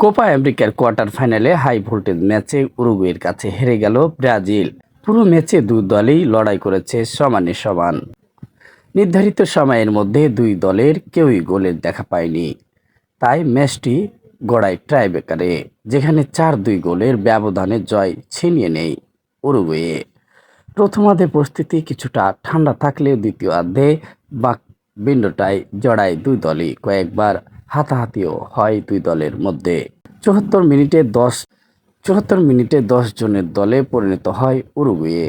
Copa আমেরিকার quarter ফাইনালে high voltage ম্যাচে উরুগুয়ের কাছে হেরে গেল ব্রাজিল। পুরো ম্যাচে দুই দলই লড়াই করেছে সমানে সমান। নির্ধারিত সময়ের মধ্যে দুই দলের কেউই গোলের দেখা পায়নি। তাই ম্যাচটি গড়ায় ট্রাইবেকারে যেখানে চার দুই গোলের ব্যবধানে জয় ছিনিয়ে নেই উরুগুয়ে। প্রথমার্ধে পরিস্থিতি কিছুটা ঠান্ডা থাকলেও দ্বিতীয় অর্ধে বাক বিন্ডটায় জড়ায় দুই দলই কয়েকবার হাতাহাতিও হয় দুই দলের মধ্যে। চুয়াত্তর মিনিটে দশ, চুয়াত্তর মিনিটে দশ জনের দলে পরিণত হয় উরুগুয়ে।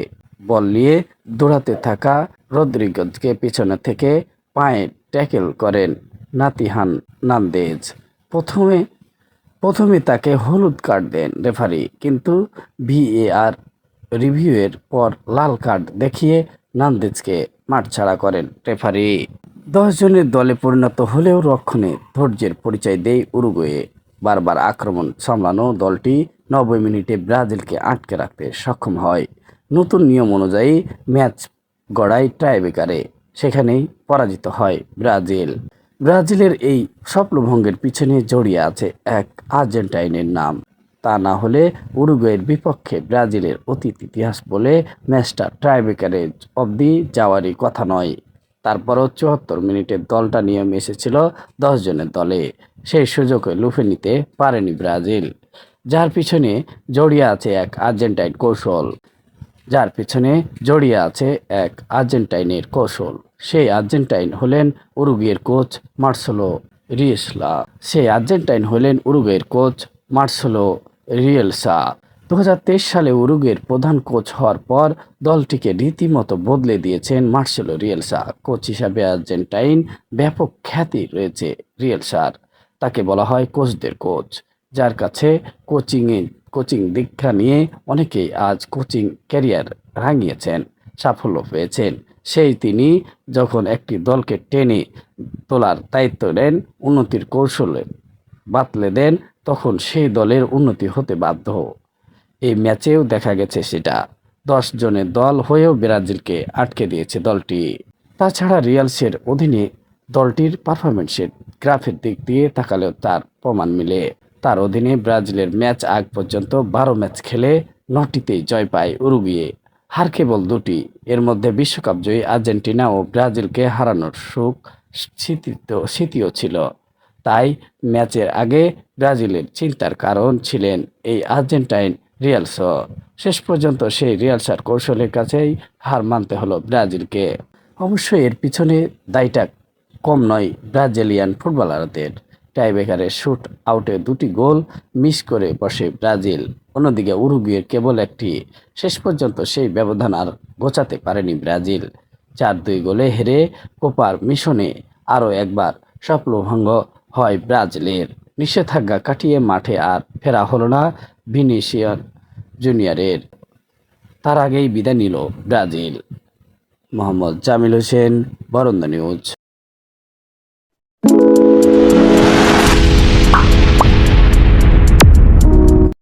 বল নিয়ে দৌড়াতে থাকা রদ্রিগজকে পিছনে থেকে পায়ে ট্যাকেল করেন নাতিহান নান্দেজ। প্রথমে প্রথমে তাকে হলুদ কার্ড দেন রেফারি, কিন্তু ভিএআর রিভিউয়ের পর লাল কার্ড দেখিয়ে নান্দেজকে মাঠ ছাড়া করেন রেফারি। দশ জনের দলে পরিণত হলেও রক্ষণে ধৈর্যের পরিচয় দেয় উরুগুয়ে। বারবার আক্রমণ সামলানো দলটি নব্বই মিনিটে ব্রাজিলকে আটকে রাখতে সক্ষম হয়। নতুন নিয়ম অনুযায়ী ম্যাচ গড়ায় টাইবেকারে সেখানেই পরাজিত হয় ব্রাজিল। ব্রাজিলের এই স্বপ্নভঙ্গের পিছনে জড়িয়ে আছে এক আর্জেন্টাইনের নাম। তা না হলে উরুগুয়ের বিপক্ষে ব্রাজিলের অতীত ইতিহাস বলে ম্যাচটা ট্রাইবেকারে অবধি যাওয়ারই কথা নয়। তারপরও চুয়াত্তর মিনিটে দলটা নিয়ম এসেছিল দশ জনের দলে। সেই সুযোগে লুফে নিতে পারেনি ব্রাজিল, যার পিছনে জড়িয়ে আছে এক আর্জেন্টাইন কৌশল। যার পিছনে জড়িয়ে আছে এক আর্জেন্টাইনের কৌশল। সেই আর্জেন্টাইন হলেন উরুগুয়ের কোচ মার্সেলো রিয়েসলা। সেই আর্জেন্টাইন হলেন উরুগুয়ের কোচ মার্সেলো রিয়েলসা দু হাজার তেইশ সালে উরুগুয়ের প্রধান কোচ হওয়ার পর দলটিকে রীতিমতো বদলে দিয়েছেন মার্সেলো রিয়েলসা কোচ হিসাবে আর্জেন্টাইন ব্যাপক খ্যাতি রয়েছে রিয়েলসার তাকে বলা হয় কোচদের কোচ। যার কাছে কোচিংয়ে, কোচিং দীক্ষা নিয়ে অনেকেই আজ কোচিং ক্যারিয়ার রাঙিয়েছেন, সাফল্য পেয়েছেন। সেই তিনি যখন একটি দলকে টেনে তোলার দায়িত্ব নেন, উন্নতির কৌশলে বাতলে দেন, তখন সেই দলের উন্নতি হতে বাধ্য। এই ম্যাচেও দেখা গেছে সেটা। দশ জনের দল হয়েও ব্রাজিলকে আটকে দিয়েছে দলটি। তাছাড়া রিয়ালসের অধীনে দলটির পারফরমেন্সের গ্রাফের দিক দিয়ে তাকালেও তার প্রমাণ মিলে। তার অধীনে ব্রাজিলের ম্যাচ আগ পর্যন্ত বারো ম্যাচ খেলে নটিতেই জয় পায় উরুগুয়ে। হার কেবল দুটি, এর মধ্যে বিশ্বকাপ জয়ী আর্জেন্টিনা ও ব্রাজিলকে হারানোর সুখ স্মৃতিত, স্মৃতিও ছিল। তাই ম্যাচের আগে ব্রাজিলের চিন্তার কারণ ছিলেন এই আর্জেন্টাইন রিয়ালস শেষ পর্যন্ত সেই রিয়ালসার কৌশলের কাছেই হার মানতে হলো ব্রাজিলকে। অবশ্যই এর পিছনে দায়টা কম নয় ব্রাজিলিয়ান ফুটবলারদের। টাইবেকারে শুট আউটে দুটি গোল মিস করে বসে ব্রাজিল। অন্যদিকে উরুগুয়ের কেবল একটি। শেষ পর্যন্ত সেই ব্যবধান আর গোছাতে পারেনি ব্রাজিল। চার দুই গোলে হেরে কোপার মিশনে আরও একবার স্বপ্নভঙ্গ হয় ব্রাজিলের। নিষেধাজ্ঞা কাটিয়ে মাঠে আর ফেরা হলো না ভিনিসিয়ান জুনিয়রের। তার আগেই বিদায় নিল ব্রাজিল। মোহাম্মদ জামিল হোসেন বরন্দ নিউজ।